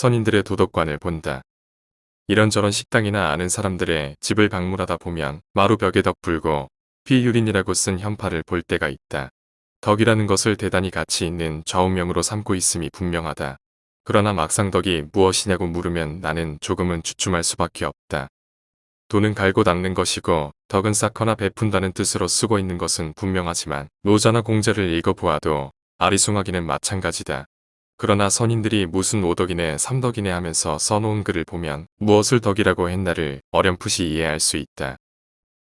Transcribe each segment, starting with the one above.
선인들의 도덕관을 본다. 이런저런 식당이나 아는 사람들의 집을 방문하다 보면 마루 벽에 덕 불고 비유린이라고 쓴 현판을 볼 때가 있다. 덕이라는 것을 대단히 가치 있는 좌우명으로 삼고 있음이 분명하다. 그러나 막상 덕이 무엇이냐고 물으면 나는 조금은 주춤할 수밖에 없다. 돈은 갈고 닦는 것이고 덕은 쌓거나 베푼다는 뜻으로 쓰고 있는 것은 분명하지만 노자나 공자를 읽어보아도 아리송하기는 마찬가지다. 그러나 선인들이 무슨 오덕이네 삼덕이네 하면서 써놓은 글을 보면 무엇을 덕이라고 했나를 어렴풋이 이해할 수 있다.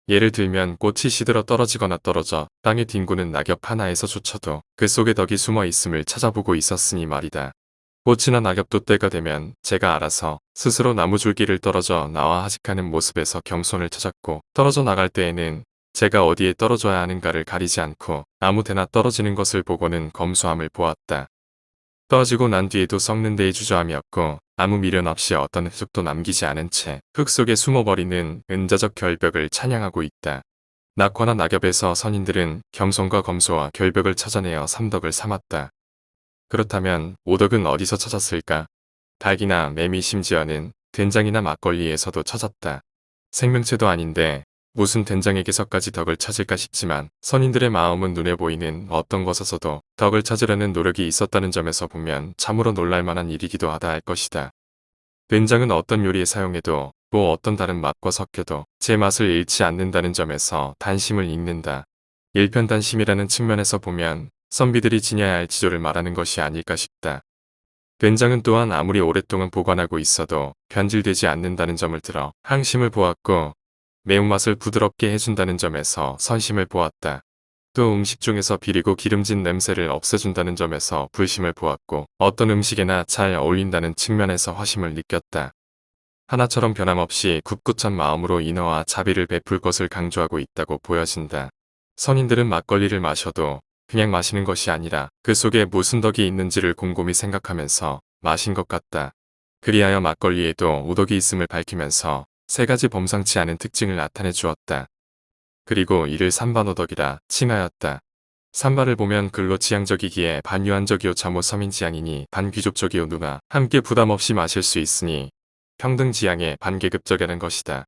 예를 들면 꽃이 시들어 떨어지거나 떨어져 땅에 뒹구는 낙엽 하나에서 조차도 그 속에 덕이 숨어 있음을 찾아보고 있었으니 말이다. 꽃이나 낙엽도 때가 되면 제가 알아서 스스로 나무 줄기를 떨어져 나와 하직하는 모습에서 겸손을 찾았고 떨어져 나갈 때에는 제가 어디에 떨어져야 하는가를 가리지 않고 아무 데나 떨어지는 것을 보고는 검소함을 보았다. 떨어지고 난 뒤에도 썩는 데에 주저함이었고 아무 미련 없이 어떤 흔적도 남기지 않은 채 흙 속에 숨어버리는 은자적 결벽을 찬양하고 있다. 낙화나 낙엽에서 선인들은 겸손과 검소와 결벽을 찾아내어 삼덕을 삼았다. 그렇다면 오덕은 어디서 찾았을까? 닭이나 매미 심지어는 된장이나 막걸리에서도 찾았다. 생명체도 아닌데 무슨 된장에게서까지 덕을 찾을까 싶지만 선인들의 마음은 눈에 보이는 어떤 것에서도 덕을 찾으려는 노력이 있었다는 점에서 보면 참으로 놀랄만한 일이기도 하다 할 것이다. 된장은 어떤 요리에 사용해도 또 어떤 다른 맛과 섞여도 제 맛을 잃지 않는다는 점에서 단심을 읽는다. 일편단심이라는 측면에서 보면 선비들이 지녀야 할 지조를 말하는 것이 아닐까 싶다. 된장은 또한 아무리 오랫동안 보관하고 있어도 변질되지 않는다는 점을 들어 항심을 보았고 매운맛을 부드럽게 해준다는 점에서 선심을 보았다. 또 음식 중에서 비리고 기름진 냄새를 없애준다는 점에서 불심을 보았고 어떤 음식에나 잘 어울린다는 측면에서 화심을 느꼈다. 하나처럼 변함없이 굳굳한 마음으로 인어와 자비를 베풀 것을 강조하고 있다고 보여진다. 선인들은 막걸리를 마셔도 그냥 마시는 것이 아니라 그 속에 무슨 덕이 있는지를 곰곰이 생각하면서 마신 것 같다. 그리하여 막걸리에도 우덕이 있음을 밝히면서 세 가지 범상치 않은 특징을 나타내 주었다. 그리고 이를 삼반오덕이라 칭하였다. 삼반을 보면 글로 지향적이기에 반유한적이요 참호 서민지향이니 반귀족적이요 누나 함께 부담 없이 마실 수 있으니 평등지향에 반계급적이라는 것이다.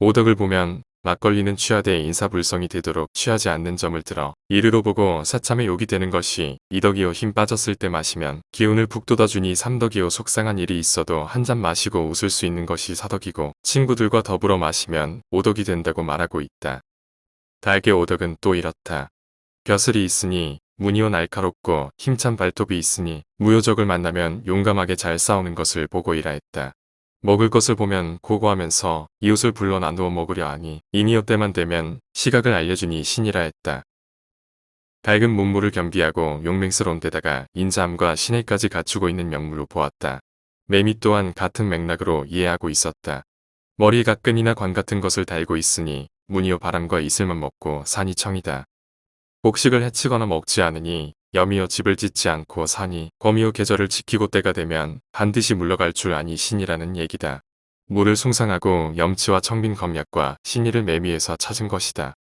오덕을 보면 막걸리는 취하되 인사불성이 되도록 취하지 않는 점을 들어 이르로 보고 사참에 욕이 되는 것이 이덕이요 힘 빠졌을 때 마시면 기운을 북돋아주니 삼덕이요 속상한 일이 있어도 한 잔 마시고 웃을 수 있는 것이 사덕이고 친구들과 더불어 마시면 오덕이 된다고 말하고 있다. 달개 오덕은 또 이렇다. 벼슬이 있으니 무늬어 날카롭고 힘찬 발톱이 있으니 무효적을 만나면 용감하게 잘 싸우는 것을 보고 이라 했다. 먹을 것을 보면 고고하면서 이웃을 불러 나누어 먹으려 하니 이니어 때만 되면 시각을 알려주니 신이라 했다. 밝은 문물을 겸비하고 용맹스러운 데다가 인자함과 신의까지 갖추고 있는 명물로 보았다. 매미 또한 같은 맥락으로 이해하고 있었다. 머리에 가끈이나 관 같은 것을 달고 있으니 무늬어 바람과 이슬만 먹고 산이 청이다. 복식을 해치거나 먹지 않으니 염이어 집을 짓지 않고 사니 거미어 계절을 지키고 때가 되면 반드시 물러갈 줄 아니 신이라는 얘기다. 물을 숭상하고 염치와 청빈 검약과 신의를 매미에서 찾은 것이다.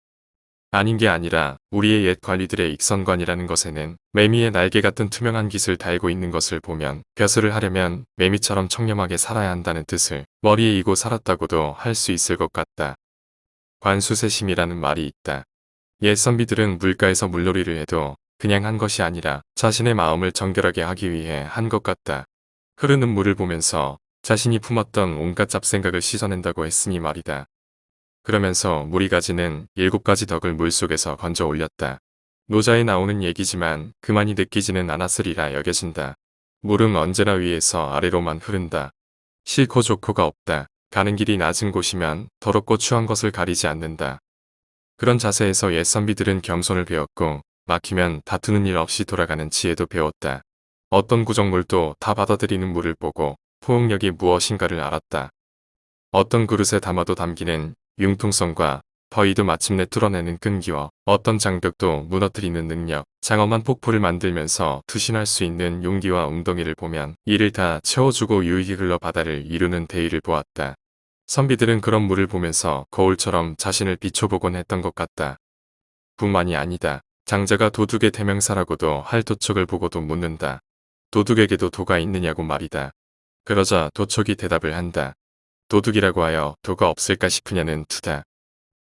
아닌 게 아니라 우리의 옛 관리들의 익선관이라는 것에는 매미의 날개 같은 투명한 깃을 달고 있는 것을 보면 벼슬을 하려면 매미처럼 청렴하게 살아야 한다는 뜻을 머리에 이고 살았다고도 할 수 있을 것 같다. 관수세심이라는 말이 있다. 옛 선비들은 물가에서 물놀이를 해도 그냥 한 것이 아니라 자신의 마음을 정결하게 하기 위해 한 것 같다. 흐르는 물을 보면서 자신이 품었던 온갖 잡생각을 씻어낸다고 했으니 말이다. 그러면서 물이 가지는 일곱 가지 덕을 물속에서 건져 올렸다. 노자에 나오는 얘기지만 그만이 느끼지는 않았으리라 여겨진다. 물은 언제나 위에서 아래로만 흐른다. 싫고 좋고가 없다. 가는 길이 낮은 곳이면 더럽고 추한 것을 가리지 않는다. 그런 자세에서 옛 선비들은 겸손을 배웠고 막히면 다투는 일 없이 돌아가는 지혜도 배웠다. 어떤 구정물도 다 받아들이는 물을 보고 포용력이 무엇인가를 알았다. 어떤 그릇에 담아도 담기는 융통성과 더위도 마침내 뚫어내는 끈기와 어떤 장벽도 무너뜨리는 능력, 장엄한 폭포를 만들면서 투신할 수 있는 용기와 웅덩이를 보면 이를 다 채워주고 유익이 흘러 바다를 이루는 대의를 보았다. 선비들은 그런 물을 보면서 거울처럼 자신을 비춰보곤 했던 것 같다. 뿐만이 아니다. 장자가 도둑의 대명사라고도 할 도척을 보고도 묻는다. 도둑에게도 도가 있느냐고 말이다. 그러자 도촉이 대답을 한다. 도둑이라고 하여 도가 없을까 싶으냐는 투다.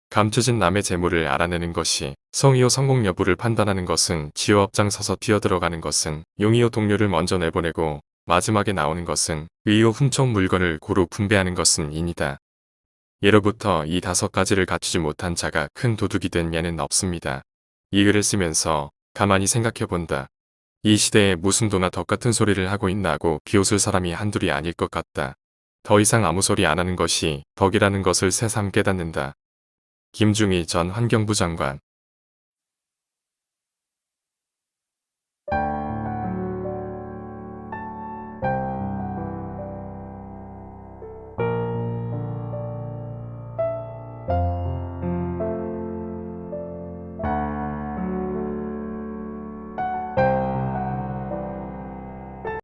감춰진 남의 재물을 알아내는 것이 성의호 성공 여부를 판단하는 것은 지호 앞장서서 뛰어들어가는 것은 용의호 동료를 먼저 내보내고 마지막에 나오는 것은 의호 훔쳐온 물건을 고루 분배하는 것은 인이다. 예로부터 이 다섯 가지를 갖추지 못한 자가 큰 도둑이 된 예는 없습니다. 이 글을 쓰면서 가만히 생각해 본다. 이 시대에 무슨 도나 덕 같은 소리를 하고 있나고 비웃을 사람이 한둘이 아닐 것 같다. 더 이상 아무 소리 안 하는 것이 덕이라는 것을 새삼 깨닫는다. 김중희 전 환경부 장관